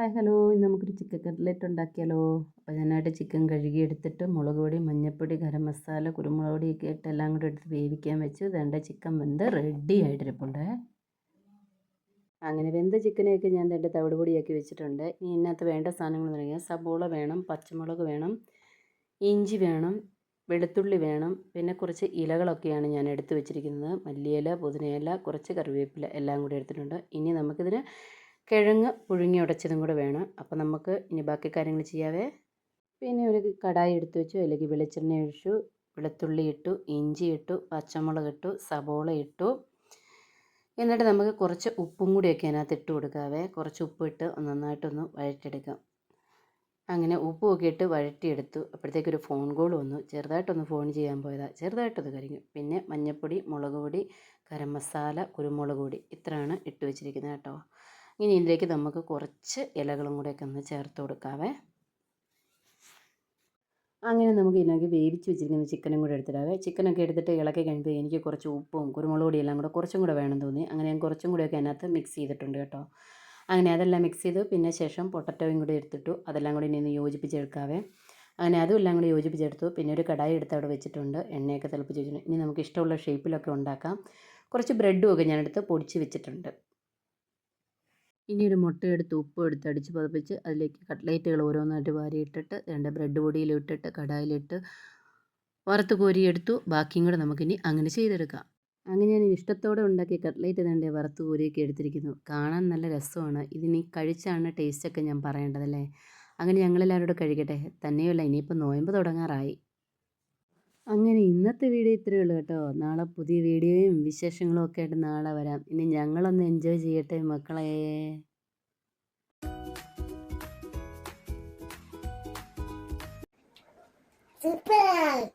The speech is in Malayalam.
Hi hello. ഇന്ന് നമുക്കൊരു ചിക്കൻ കട്ട്ലറ്റ് ഉണ്ടാക്കിയാലോ? അപ്പോൾ ഞാനായിട്ട് ചിക്കൻ കഴുകി എടുത്തിട്ട് മുളക് പൊടി മഞ്ഞൾപ്പൊടി ഗരം മസാല കുരുമുളക് പൊടിയൊക്കെ ഇട്ട് എല്ലാം കൂടി എടുത്ത് വേവിക്കാൻ വെച്ചു. വേണ്ട ചിക്കൻ വെന്ത് റെഡി ആയിട്ടിരിപ്പുണ്ട്. അങ്ങനെ വെന്ത ചിക്കനെയൊക്കെ ഞാൻ രണ്ട് തവിട് പൊടിയാക്കി വെച്ചിട്ടുണ്ട്. ഇനി ഇതിനകത്ത് വേണ്ട സാധനങ്ങൾ എന്ന് പറഞ്ഞാൽ സബോള വേണം പച്ചമുളക് വേണം ഇഞ്ചി വേണം വെളുത്തുള്ളി വേണം പിന്നെ കുറച്ച് ഇലകളൊക്കെയാണ് ഞാൻ എടുത്തു വെച്ചിരിക്കുന്നത്. മല്ലിയില പുതിനയില കുറച്ച് കറിവേപ്പില എല്ലാം കൂടി എടുത്തിട്ടുണ്ട്. ഇനി നമുക്കിതിന് കിഴങ്ങ് പുഴുങ്ങി ഉടച്ചതും കൂടെ വേണം. അപ്പോൾ നമുക്ക് ഇനി ബാക്കി കാര്യങ്ങൾ ചെയ്യാവേ. പിന്നെ ഒരു കടായി എടുത്ത് വെച്ചു. അല്ലെങ്കിൽ വെളിച്ചെണ്ണ ഒഴിച്ചു. വെളുത്തുള്ളി ഇട്ടു. ഇഞ്ചി ഇട്ടു. പച്ചമുളക് ഇട്ടു. സബോള ഇട്ടു. എന്നിട്ട് നമുക്ക് കുറച്ച് ഉപ്പും കൂടിയൊക്കെ അതിനകത്ത് ഇട്ട് കൊടുക്കാവേ. കുറച്ച് ഉപ്പ് ഇട്ട് നന്നായിട്ടൊന്ന് വഴറ്റിയെടുക്കാം. അങ്ങനെ ഉപ്പുമൊക്കെ ഇട്ട് വഴറ്റിയെടുത്തു. അപ്പോഴത്തേക്കൊരു ഫോൺ കോൾ വന്നു. ചെറുതായിട്ടൊന്ന് ഫോൺ ചെയ്യാൻ പോയതാണ് ചെറുതായിട്ടൊന്ന് കരിഞ്ഞു. പിന്നെ മഞ്ഞൾപ്പൊടി മുളക് പൊടി ഗരം മസാല കുരുമുളക് പൊടി. ഇത്രയാണ് ഇട്ട് വെച്ചിരിക്കുന്നത് കേട്ടോ. ഇനി ഇതിലേക്ക് നമുക്ക് കുറച്ച് ഇലകളും കൂടെയൊക്കെ ഒന്ന് ചേർത്ത് കൊടുക്കാവേ. അങ്ങനെ നമുക്ക് ഇതിനകത്ത് വേവിച്ച് വെച്ചിരിക്കുന്ന ചിക്കനും കൂടെ എടുത്തിടാവേ. ചിക്കനൊക്കെ എടുത്തിട്ട് ഇളക്കി കഴിഞ്ഞപ്പോൾ എനിക്ക് കുറച്ച് ഉപ്പും കുരുമുളക് പൊടി എല്ലാം കൂടെ കുറച്ചും കൂടെ വേണം തോന്നി. അങ്ങനെ ഞാൻ കുറച്ചും കൂടെയൊക്കെ അതിനകത്ത് മിക്സ് ചെയ്തിട്ടുണ്ട് കേട്ടോ. അങ്ങനെ അതെല്ലാം മിക്സ് ചെയ്തു. പിന്നെ ശേഷം പൊട്ടറ്റോയും കൂടി എടുത്തിട്ടു. അതെല്ലാം കൂടി ഇനി യോജിപ്പിച്ചെടുക്കാവേ അങ്ങനെ അതും എല്ലാം കൂടി യോജിപ്പിച്ചെടുത്തു പിന്നെ ഒരു കടായി എടുത്ത് അവിടെ വെച്ചിട്ടുണ്ട്. എണ്ണയൊക്കെ തിളപ്പിച്ച് വെച്ചിട്ടുണ്ട്. ഇനി നമുക്ക് ഇഷ്ടമുള്ള ഷേപ്പിലൊക്കെ ഉണ്ടാക്കാം. കുറച്ച് ബ്രെഡും ഒക്കെ ഞാനെടുത്ത് പൊടിച്ച് വെച്ചിട്ടുണ്ട്. ഇനി ഒരു മുട്ടയെടുത്ത് ഉപ്പ് എടുത്ത് അടിച്ച് പതപ്പിച്ച് അതിലേക്ക് കട്ട്ലേറ്റുകൾ ഓരോന്നായിട്ട് വാരിയിട്ടിട്ട് രണ്ട് ബ്രെഡ് പൊടിയിലിട്ടിട്ട് കടായിലിട്ട് വറുത്ത് കോരിയെടുത്തു. ബാക്കിയും കൂടെ നമുക്കിനി അങ്ങനെ ചെയ്തെടുക്കാം. അങ്ങനെ ഞാൻ ഇഷ്ടത്തോടെ ഉണ്ടാക്കിയ കട്ട്ലേറ്റ് തന്നെ വറുത്ത് കോരിയൊക്കെ എടുത്തിരിക്കുന്നു. കാണാൻ നല്ല രസമാണ്. ഇതിനി കഴിച്ചാണ് ടേസ്റ്റൊക്കെ ഞാൻ പറയേണ്ടതല്ലേ? അങ്ങനെ ഞങ്ങളെല്ലാവരും കൂടെ കഴിക്കട്ടെ. തന്നെയല്ല ഇനിയിപ്പോൾ നോയമ്പ് തുടങ്ങാറായി. അങ്ങനെ ഇന്നത്തെ വീഡിയോ ഇത്രയേ ഉള്ളൂ കേട്ടോ. നാളെ പുതിയ വീഡിയോയും വിശേഷങ്ങളും ഒക്കെ ആയിട്ട് നാളെ വരാം. ഇനി ഞങ്ങളൊന്ന് എൻജോയ് ചെയ്യട്ടെ മക്കളെ. Super!